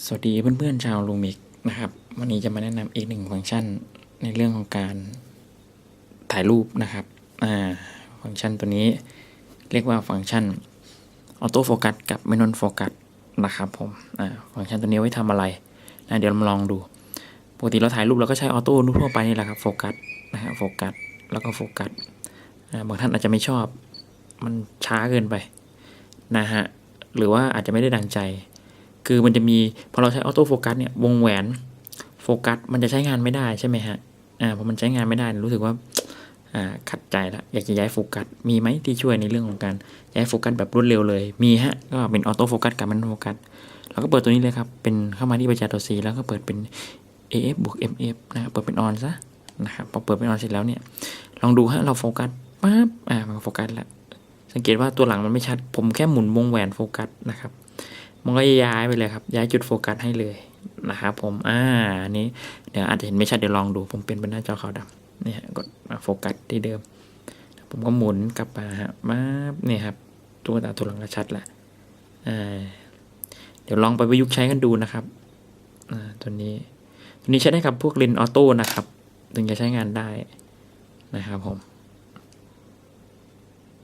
สวัสดีเพื่อนๆชาวลูมิกนะครับ วันนี้จะมาแนะนำอีกหนึ่งฟังก์ชันในเรื่องของการถ่ายรูปนะครับอ่าฟังก์ชันตัวนี้เรียกว่าฟังก์ชันออโต้โฟกัสกับ m ม n น n โฟกัสนะครับผมอ่าฟังก์ชันตัวนี้ไว้ทำอะไรนะเดี๋ยวเรามาลองดู ปกติเราถ่ายรูปเราก็ใช้ออโต้ทั่วไปนี่แหละครับโฟกัสนะฮะโฟกัสแล้วก็โฟกัสบางท่านอาจจะไม่ชอบมันช้าเกินไปนะฮะหรือว่าอาจจะไม่ได้ดังใจ คือมันจะมีพอเราใช้ออโต้โฟกัสเนี่ยวงแหวนโฟกัสมันจะใช้งานไม่ได้ใช่ไหมฮะอ่าพอมันใช้งานไม่ได้รู้สึกว่าอ่าขัดใจละอยากจะย้ายโฟกัสมีไหมที่ช่วยในเรื่องของการย้ายโฟกัสแบบรวดเร็วเลยมีฮะก็เป็นออโต้โฟกัสกับมันโฟกัสเราก็เปิดตัวนี้เลยครับเป็นเข้ามาที่ประแจตัว C แล้วก็เปิดเป็น AF บวก MF นะครับเปิดเป็นออนซะนะครับพอเปิดเป็นออนเสร็จแล้วเนี่ยลองดูฮะเราโฟกัสปั๊บอ่ามันโฟกัสแล้วสังเกตว่าตัวหลังมันไม่ชัดผมแค่หมุนวงแหวนโฟกัสนะครับ มันก็ย้ายไปเลยครับ ย้ายจุดโฟกัสให้เลยนะครับผม อ่าอันนี้เดี๋ยวอาจจะเห็นไม่ชัดเดี๋ยวลองดู ผมเปลี่ยนเป็นหน้าจอขาวดำเนี่ยกดมาโฟกัสที่เดิม ผมก็หมุนกลับมาฮะมาเนี่ยครับตัวตาตัวหลังก็ชัดละอ่าเดี๋ยวลองไปประยุกต์ใช้กันดูนะครับอ่าตัวนี้ ตัวนี้ใช้ได้กับพวกเลนออโต้นะครับ ถึงจะใช้งานได้นะครับผม